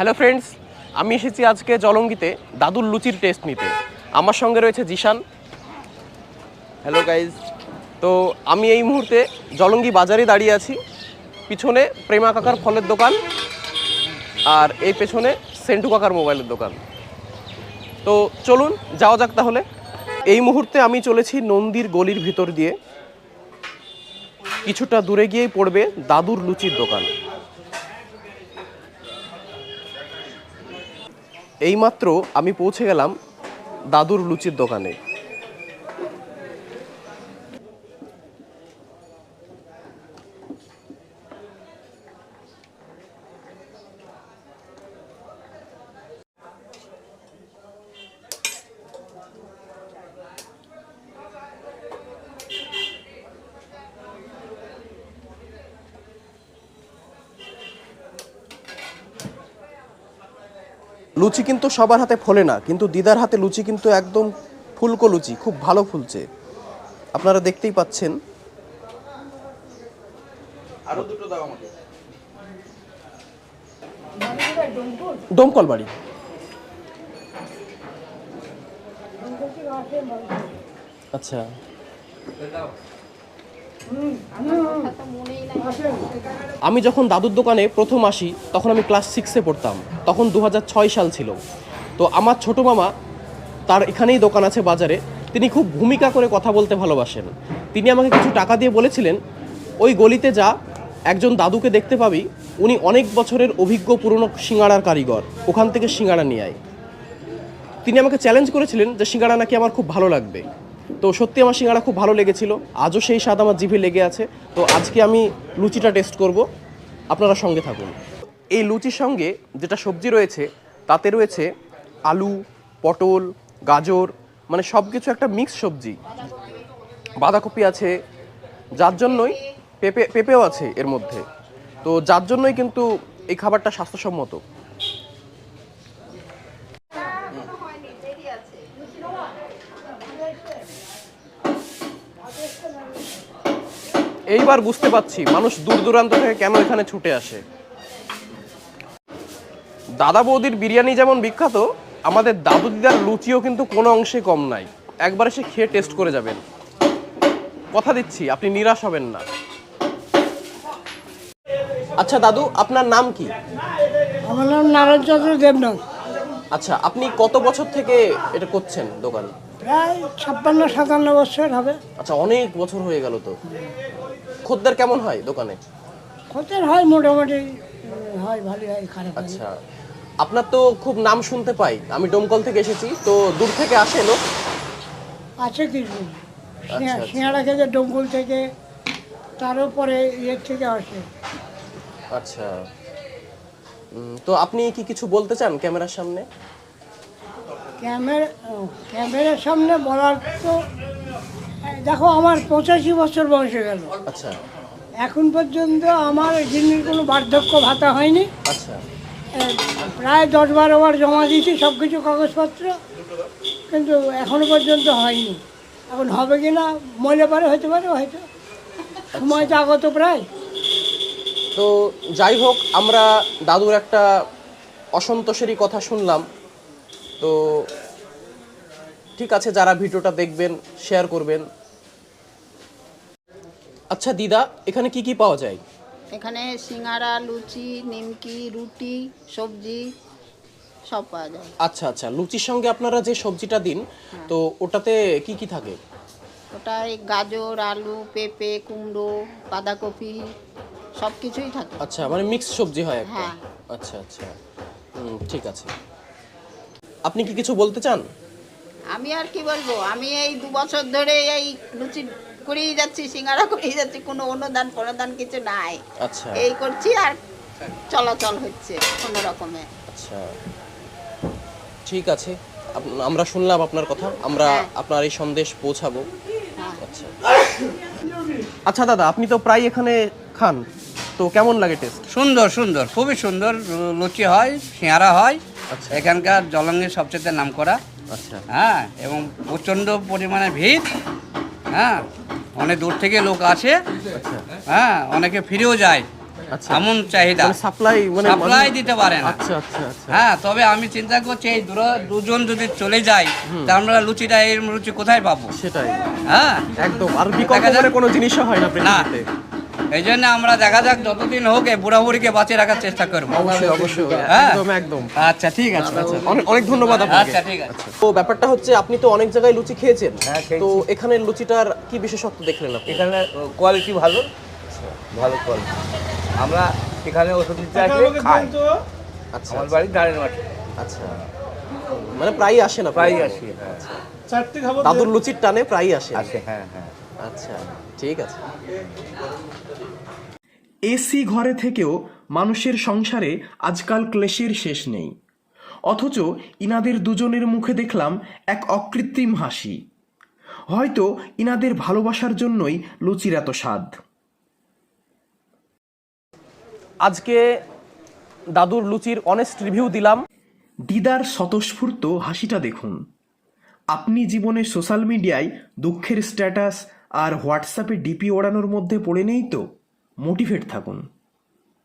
Hello friends আমি এসেছি আজকে জলঙ্গিতে দাদুর লুচির টেস্ট নিতে। আমার সঙ্গে রয়েছে জিশান। হ্যালো গাইজ তো আমি এই মুহূর্তে জলঙ্গি বাজারে দাঁড়িয়ে আছি। পিছনে প্রেমা কাকার ফলের দোকান আর এই পেছনে সেন্টু কাকার মোবাইলের দোকান। তো চলুন, যাওয়া যাক তাহলে। এই মুহূর্তে আমি চলেছি নন্দীর গলির ভিতর দিয়ে। কিছুটা দূরে গিয়েই পড়বে দাদুর লুচির দোকান। এইমাত্র আমি পৌঁছে গেলাম দাদুর লুচির দোকানে। লুচি কিন্তু সবার হাতে ফলে না কিন্তু দিদার হাতে লুচি কিন্তু একদম ফুলকো লুচি খুব ভালো ফুলছে। আপনারা দেখতেই পাচ্ছেন। আরও দুটো দাও আমাকে। দমকল বাড়ি আচ্ছা। আমি যখন দাদুর দোকানে প্রথম আসি তখন আমি ক্লাস সিক্সে পড়তাম। তখন দু হাজার ছয় সাল ছিল। তো আমার ছোট মামা তার এখানেই দোকান আছে বাজারে। তিনি খুব ভূমিকা করে কথা বলতে ভালোবাসেন। তিনি আমাকে কিছু টাকা দিয়ে বলেছিলেন, ওই গলিতে যা, একজন দাদুকে দেখতে পাবি। উনি অনেক বছরের অভিজ্ঞ পুরনো সিঙ্গাড়ার কারিগর। ওখান থেকে সিঙ্গাড়া নিয়ে আয়। তিনি আমাকে চ্যালেঞ্জ করেছিলেন যে সিঙ্গাড়া নাকি আমার খুব ভালো লাগবে। তো সত্যি আমার সিঙ্গাড়া খুব ভালো লেগেছিল। আজও সেই স্বাদ আমার জিভে লেগে আছে। তো আজকে আমি লুচিটা টেস্ট করব। আপনারা সঙ্গে থাকুন। এই লুচির সঙ্গে যেটা সবজি রয়েছে, তাতে রয়েছে আলু, পটল, গাজর মানে সব কিছু একটা মিক্স সবজি। বাঁধাকপি আছে, যার জন্যই পেঁপে, পেঁপেও আছে এর মধ্যে। তো যার জন্যই কিন্তু এই খাবারটা স্বাস্থ্যসম্মত। এইবার বুঝতে পারছি মানুষ দূর দূরান্ত থেকে কেন এখানে ছুটে আসে। দাদা বৌদির বিরিয়ানি যেমন বিখ্যাত আমাদের দাদু দিদার লুচিও কিন্তু কোনো অংশে কম নাই। একবার এসে খেয়ে টেস্ট করে যাবেন। কথা দিচ্ছি আপনি নিরাশ হবেন না। আচ্ছা দাদু আপনার নাম কি? আমার নাম নারায়ণ চন্দ্র দেবনাথ। আচ্ছা আপনি কত বছর থেকে এটা করছেন দোকান? প্রায় ছাপ্পান্ন সাতান্ন বছর হবে। আচ্ছা অনেক বছর হয়ে গেল তো। খদ্দের কেমন হয় দোকানে? খতের হয় মোটামুটি হয় ভালোই হয় খারাপ আচ্ছা আপনার তো খুব নাম শুনতে পাই। আমি ডোমকল থেকে এসেছি তো দূর থেকে আসে লোক? আছে কিছু আচ্ছা। সিঙ্গাড়া খেতে ডঙ্গুল থেকে তার উপরে ইয়ের থেকে আসে। আচ্ছা। তো আপনি কি কিছু বলতে চান ক্যামেরার সামনে? ক্যামেরা ক্যামেরার সামনে বলার তো দেখো আমার পঁচাশি বছর বয়স হয়ে গেল। আচ্ছা। এখন পর্যন্ত আমার জিনিস কোনো বার্ধক্য ভাতা হয়নি। আচ্ছা। প্রায় দশ বারো বার জমা দিয়েছি সব কিছু কাগজপত্র, কিন্তু এখনও পর্যন্ত হয়নি। এখন হবে কি না মরে পারে হতে পারে, হয়তো। সময় তো আগত প্রায়। তো যাই হোক, আমরা দাদুর একটা অসন্তোষেরই কথা শুনলাম। তো ঠিক আছে, যারা ভিডিওটা দেখবেন শেয়ার করবেন। আচ্ছা দিদা, এখানে কি কি পাওয়া যায়? এখানে সিঙ্গারা লুচি নিমকি রুটি সবজি সব পাওয়া যায়। আচ্ছা আচ্ছা। লুচির সঙ্গে আপনারা যে সবজিটা দিন তো ওটাতে কি কি থাকে? ওটাই গাজর আলু পেঁপে কুমড়ো বাঁধাকপি সব কিছুই থাকে। আচ্ছা মানে মিক্স সবজি হয় একটা? হ্যাঁ। আচ্ছা আচ্ছা। হুম, ঠিক আছে। আপনি কি কিছু বলতে চান? আমি আর কি বলব? আমি এই দু বছর ধরে এই লুচি করেই যাচ্ছি সিঙ্গারা করেই যাচ্ছি কোনো অনুদান প্রদান কিছু নাই। আচ্ছা। এই করছি আর চলাচল হচ্ছে কোনো রকমে। আচ্ছা। ঠিক আছে। আমরা শুনলাম আপনার কথা আমরা হ্যাঁ। আপনার এই সন্দেশ পৌঁছাবো। হ্যাঁ। আচ্ছা। আচ্ছা দাদা আপনি তো প্রায় এখানে খান। তো কেমন লাগে টেস্ট সুন্দর সুন্দর। খুবই সুন্দর। লুচি হয় সিঙ্গারা হয়। আচ্ছা। এখানকার জলঙ্গির সবচেয়ে নাম করা আচ্ছা। হ্যাঁ এবং প্রচণ্ড পরিমাণে ভিড়। হ্যাঁ। অনেক দূর থেকে লোক আসে। হ্যাঁ অনেকে ফিরেও যায়। আচ্ছা। এমন চাহিদা। সাপ্লাই মানে সাপ্লাই দিতে পারে না। আচ্ছা আচ্ছা হ্যাঁ তবে আমি চিন্তা করছি এই দুজন যদি চলে যায় তা আমরা লুচিটা এর লুচি কোথায় পাবো? সেটাই। হ্যাঁ। একদম। আর বিকল্প কোনো জিনিসও হয় না। পৃথিবীতে। এই জন্য আমরা দেখা যাক যতদিন হোক এই বুড়াবুড়িকে বাঁচিয়ে রাখার চেষ্টা করব। অবশ্যই অবশ্যই। হ্যাঁ। একদম একদম। আচ্ছা ঠিক আছে আচ্ছা অনেক অনেক ধন্যবাদ আচ্ছা ঠিক আছে। তো ব্যাপারটা হচ্ছে আপনি তো অনেক জায়গায় লুচি খেয়েছেন। হ্যাঁ, তো এখানে লুচিটার কি বিশেষত্ব দেখলেন আপনি? এখানে কোয়ালিটি ভালো। ভালো কোয়ালিটি আমরা এখানে ওষুধ নিতে আসলে খাই। আচ্ছা আমার বাড়ি দাঁড়ের মাঠে। আচ্ছা। মানে প্রায়ই আসেন আপনি? প্রায় আসি হ্যাঁ। দাদুর লুচির টানে প্রায়ই আসে। আসে হ্যাঁ হ্যাঁ। আচ্ছা ঠিক আছে। এসি ঘরে থেকেও মানুষের সংসারে আজকাল ক্লেশের শেষ নেই। অথচ ইনাদের দুজনের মুখে দেখলাম এক অকৃত্রিম হাসি। হয়তো ইনাদের ভালোবাসার জন্যই লুচির এত স্বাদ। আজকে দাদুর লুচির অনেস্ট রিভিউ দিলাম। দিদার স্বতঃস্ফূর্ত হাসিটা দেখুন। আপনি জীবনে সোশ্যাল মিডিয়ায় দুঃখের স্ট্যাটাস আর হোয়াটসঅ্যাপে ডিপি ওড়ানোর মধ্যে পড়ে নেই তো? মোটিভেট থাকুন।